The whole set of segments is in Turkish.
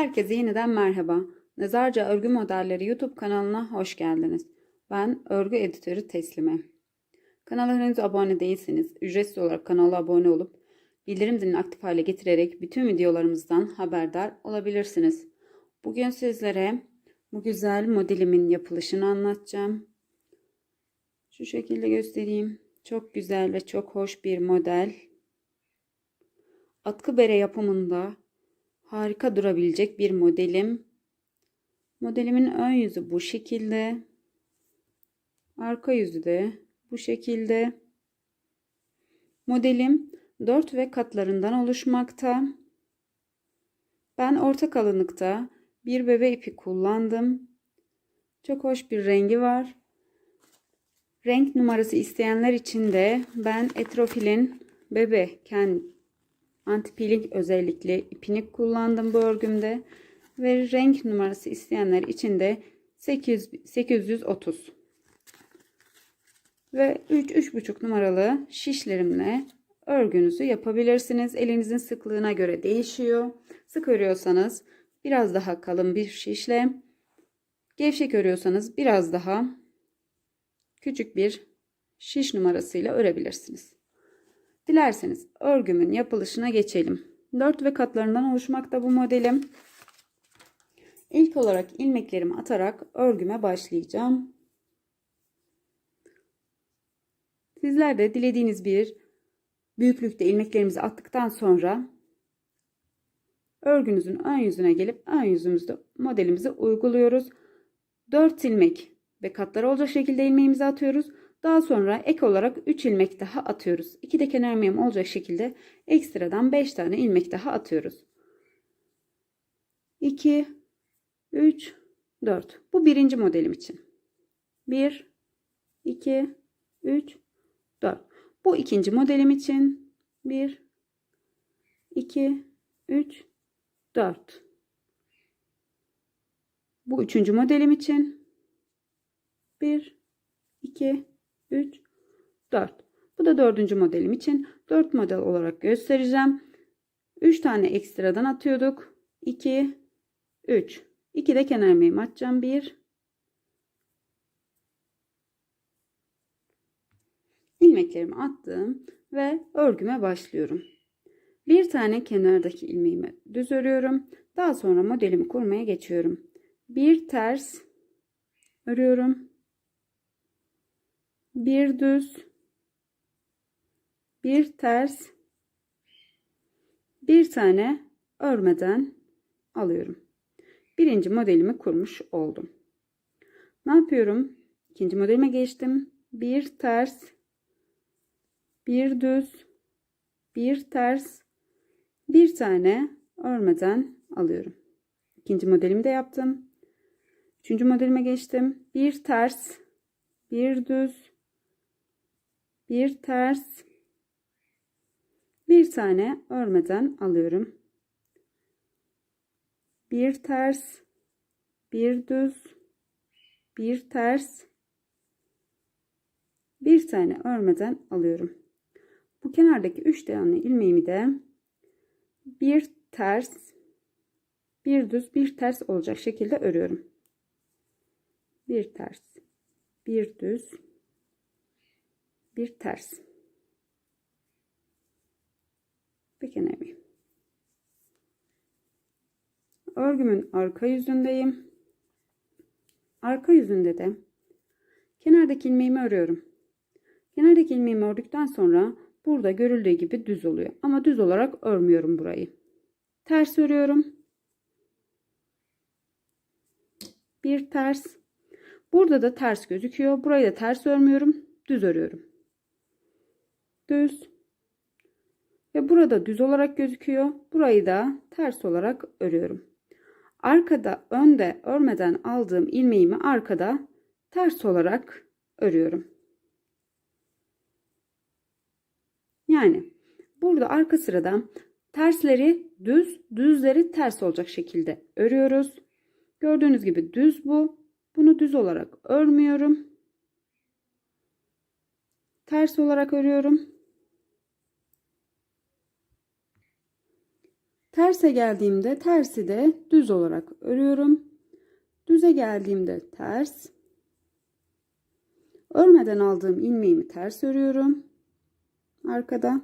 Herkese yeniden merhaba. Nazarca Örgü Modelleri YouTube kanalına hoş geldiniz. Ben örgü editörü Teslime. Kanala henüz abone değilseniz ücretsiz olarak kanala abone olup bildirim zilini aktif hale getirerek bütün videolarımızdan haberdar olabilirsiniz. Bugün sizlere bu güzel modelimin yapılışını anlatacağım. Şu şekilde göstereyim. Çok güzel ve çok hoş bir model. Atkı bere yapımında harika durabilecek bir modelim. Modelimin ön yüzü bu şekilde. Arka yüzü de bu şekilde. Modelim 4 ve katlarından oluşmakta. Ben orta kalınlıkta bir bebe ipi kullandım. Çok hoş bir rengi var. Renk numarası isteyenler için de ben Etrofil'in bebe kendi anti-peeling özellikle ipini kullandım bu örgümde. Ve renk numarası isteyenler için de 800, 830 ve 3-3,5 numaralı şişlerimle örgünüzü yapabilirsiniz. Elinizin sıklığına göre değişiyor. Sık örüyorsanız biraz daha kalın bir şişle, gevşek örüyorsanız biraz daha küçük bir şiş numarasıyla örebilirsiniz. Dilerseniz örgümün yapılışına geçelim. 4 ve katlarından oluşmakta bu modelim. İlk olarak ilmeklerimi atarak örgüme başlayacağım. Sizler de dilediğiniz bir büyüklükte ilmeklerimizi attıktan sonra örgünüzün ön yüzüne gelip ön yüzümüzde modelimizi uyguluyoruz. 4 ilmek ve katlar olacak şekilde ilmeğimizi atıyoruz. Daha sonra ek olarak 3 ilmek daha atıyoruz. 2 de kenar ilmeğim olacak şekilde ekstradan 5 tane ilmek daha atıyoruz. 2 3 4. Bu birinci modelim için. 1 2 3 4. Bu ikinci modelim için 1 2 3 4. Bu üçüncü modelim için 1 2 3 4. Bu da dördüncü modelim için 4 model olarak göstereceğim. 3 tane ekstradan atıyorduk. 2 3. 2 de kenar ilmeğimi atacağım. 1 ilmeklerimi attım ve örgüme başlıyorum. Bir tane kenardaki ilmeğimi düz örüyorum. Daha sonra modelimi kurmaya geçiyorum. Bir ters örüyorum. Bir düz, bir ters, bir tane örmeden alıyorum. Birinci modelimi kurmuş oldum. Ne yapıyorum? İkinci modelime geçtim. Bir ters, bir düz, bir ters, bir tane örmeden alıyorum. İkinci modelimi de yaptım. Üçüncü modelime geçtim. Bir ters, bir düz, bir ters, bir tane örmeden alıyorum. Bir ters, bir düz, bir ters, bir tane örmeden alıyorum. Bu kenardaki 3 tane ilmeğimi de bir ters, bir düz, bir ters olacak şekilde örüyorum. Bir ters, bir düz, bir ters. Bir kenar ilmeğim. Örgümün arka yüzündeyim. Arka yüzünde de kenardaki ilmeğimi örüyorum. Kenardaki ilmeğimi ördükten sonra burada görüldüğü gibi düz oluyor. Ama düz olarak örmüyorum burayı. Ters örüyorum. Bir ters. Burada da ters gözüküyor. Burayı da ters örmüyorum. Düz örüyorum. Düz. Ve burada düz olarak gözüküyor. Burayı da ters olarak örüyorum. Arkada önde örmeden aldığım ilmeğimi arkada ters olarak örüyorum. Yani burada arka sırada tersleri düz, düzleri ters olacak şekilde örüyoruz. Gördüğünüz gibi düz bu. Bunu düz olarak örmüyorum. Ters olarak örüyorum. Terse geldiğimde tersi de düz olarak örüyorum. Düze geldiğimde ters. Örmeden aldığım ilmeğimi ters örüyorum. Arkada.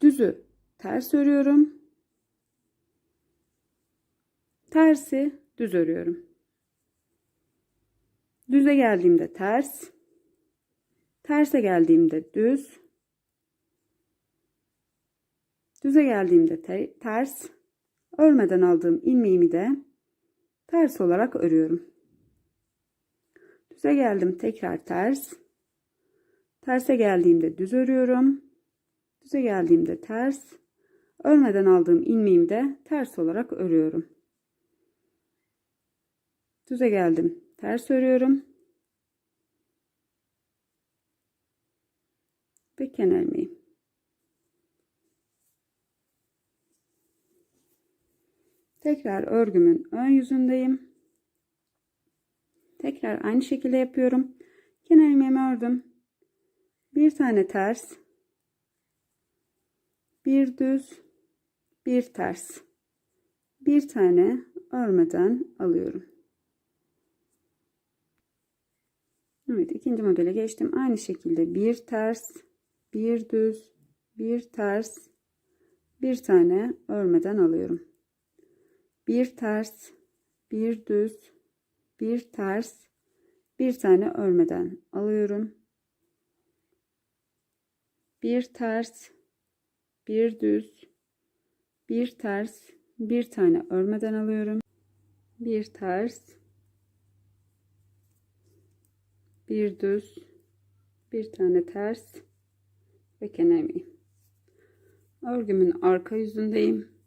Düzü ters örüyorum. Tersi düz örüyorum. Düze geldiğimde ters. Terse geldiğimde düz. Düze geldiğimde te- ters. Örmeden aldığım ilmeğimi de ters olarak örüyorum. Düze geldim tekrar ters. Terse geldiğimde düz örüyorum. Düze geldiğimde ters. Örmeden aldığım ilmeğimi de ters olarak örüyorum. Düze geldim. Ters örüyorum. Ve kenar Tekrar örgümün ön yüzündeyim. Tekrar aynı şekilde yapıyorum. Kenar ilmeğimi ördüm. Bir tane ters. Bir düz. Bir ters. Bir tane örmeden alıyorum. Evet ikinci modele geçtim. Aynı şekilde bir ters, bir düz, bir ters, bir tane örmeden alıyorum. Bir ters, bir düz, bir ters, bir tane örmeden alıyorum. Bir ters, bir düz, bir ters, bir tane örmeden alıyorum. Bir ters, bir düz, bir tane ters ve kenar. Örgümün arka yüzündeyim.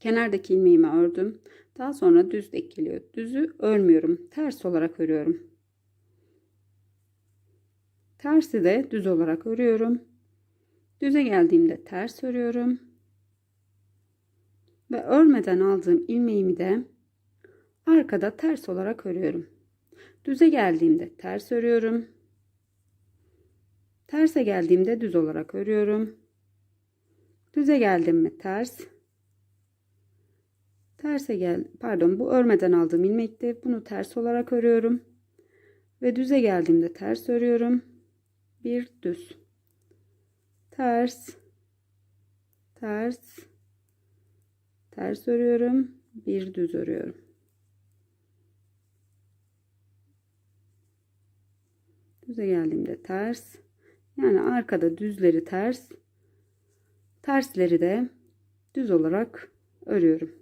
Kenardaki ilmeğimi ördüm. Daha sonra düz geliyor. Düzü örmüyorum. Ters olarak örüyorum. Tersi de düz olarak örüyorum. Düze geldiğimde ters örüyorum. Ve örmeden aldığım ilmeğimi de arkada ters olarak örüyorum. Düze geldiğimde ters örüyorum. Terse geldiğimde düz olarak örüyorum. Düze geldim mi ters. Terse gel, pardon bu örmeden aldığım ilmekti. Bunu ters olarak örüyorum. Ve düze geldiğimde ters örüyorum. Bir düz. Ters. Ters. Ters örüyorum. Bir düz örüyorum. Düze geldiğimde ters. Yani arkada düzleri ters. Tersleri de düz olarak örüyorum.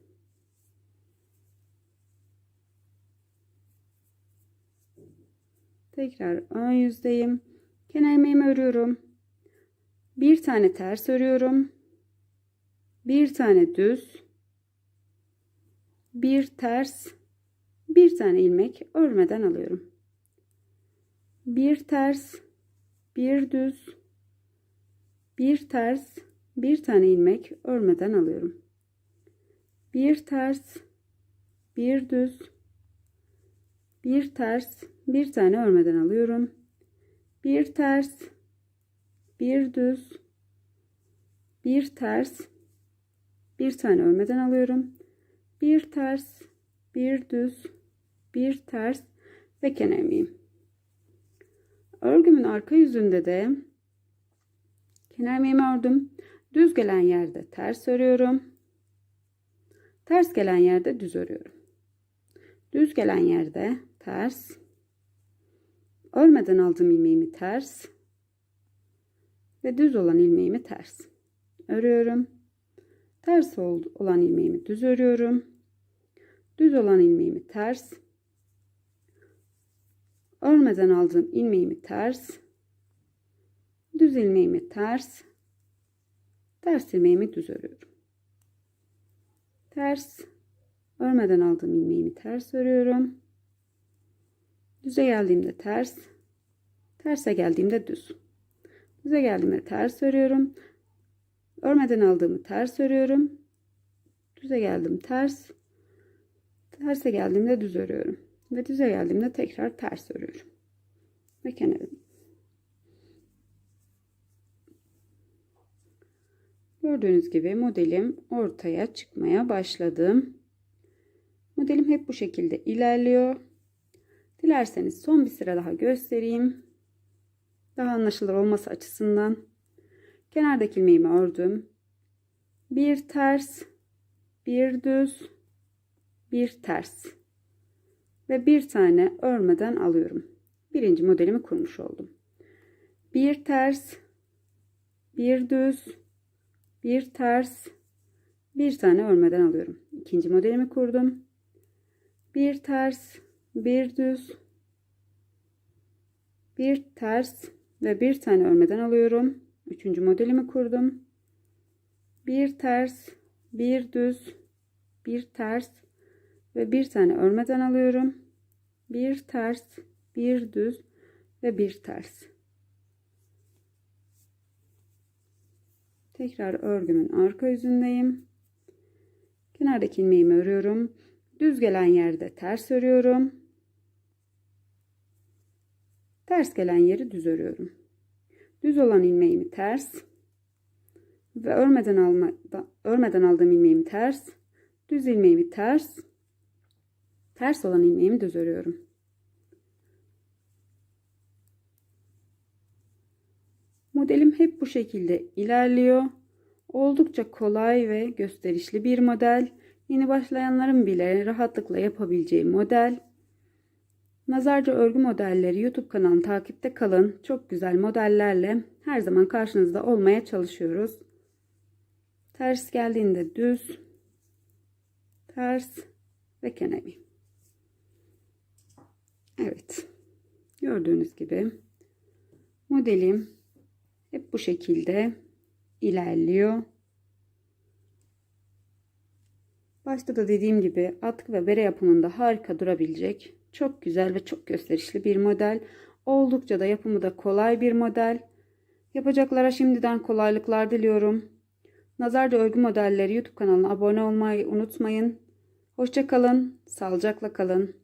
Tekrar ön yüzdeyim. Kenar ilmeğimi örüyorum. Bir tane ters örüyorum. Bir tane düz. Bir ters. Bir tane ilmek örmeden alıyorum. Bir ters. Bir düz. Bir ters. Bir tane ilmek örmeden alıyorum. Bir ters. Bir düz. Bir ters bir tane örmeden alıyorum. Bir ters, bir düz, bir ters, bir tane örmeden alıyorum. Bir ters, bir düz, bir ters ve kenar ilmeğim. Örgümün arka yüzünde de kenar ilmeğimi ördüm. Düz gelen yerde ters örüyorum. Ters gelen yerde düz örüyorum. Düz gelen yerde ters, Örmeden aldığım ilmeğimi ters ve düz olan ilmeğimi ters örüyorum. Ters olan ilmeğimi düz örüyorum. Düz olan ilmeğimi ters. Örmeden aldığım ilmeğimi ters. Düz ilmeğimi ters. Ters ilmeğimi düz örüyorum. Ters. Örmeden aldığım ilmeğimi ters örüyorum. Düze geldiğimde ters. Terse geldiğimde düz. Düze geldiğimde ters örüyorum. Örmeden aldığımı ters örüyorum. Düze geldim ters. Terse geldiğimde düz örüyorum. Ve düze geldiğimde tekrar ters örüyorum. Ve kenarım. Gördüğünüz gibi modelim ortaya çıkmaya başladı. Modelim hep bu şekilde ilerliyor. Dilerseniz son bir sıra daha göstereyim. Daha anlaşılır olması açısından. Kenardaki ilmeğimi ördüm. Bir ters, bir düz, bir ters ve bir tane örmeden alıyorum. Birinci modelimi kurmuş oldum. Bir ters, bir düz, bir ters, bir tane örmeden alıyorum. İkinci modelimi kurdum. Bir ters, bir düz, bir ters ve bir tane örmeden alıyorum. Üçüncü modelimi kurdum. Bir ters, bir düz, bir ters ve bir tane örmeden alıyorum. Bir ters, bir düz ve bir ters. Tekrar örgümün arka yüzündeyim. Kenardaki ilmeğimi örüyorum. Düz gelen yerde ters örüyorum. Ters gelen yeri düz örüyorum. Düz olan ilmeğimi ters ve örmeden alma, örmeden aldığım ilmeğimi ters, düz ilmeğimi ters, ters olan ilmeğimi düz örüyorum. Modelim hep bu şekilde ilerliyor. Oldukça kolay ve gösterişli bir model. Yeni başlayanların bile rahatlıkla yapabileceği model. Nazarca örgü modelleri YouTube kanalını takipte kalın. Çok güzel modellerle her zaman karşınızda olmaya çalışıyoruz. Ters geldiğinde düz, ters ve kenemi. Evet. Gördüğünüz gibi modelim hep bu şekilde ilerliyor. Başta da dediğim gibi atkı ve bere yapımında harika durabilecek çok güzel ve çok gösterişli bir model. Oldukça da yapımı da kolay bir model. Yapacaklara şimdiden kolaylıklar diliyorum. Nazarca Örgü Modelleri YouTube kanalına abone olmayı unutmayın. Hoşçakalın, sağlıcakla kalın.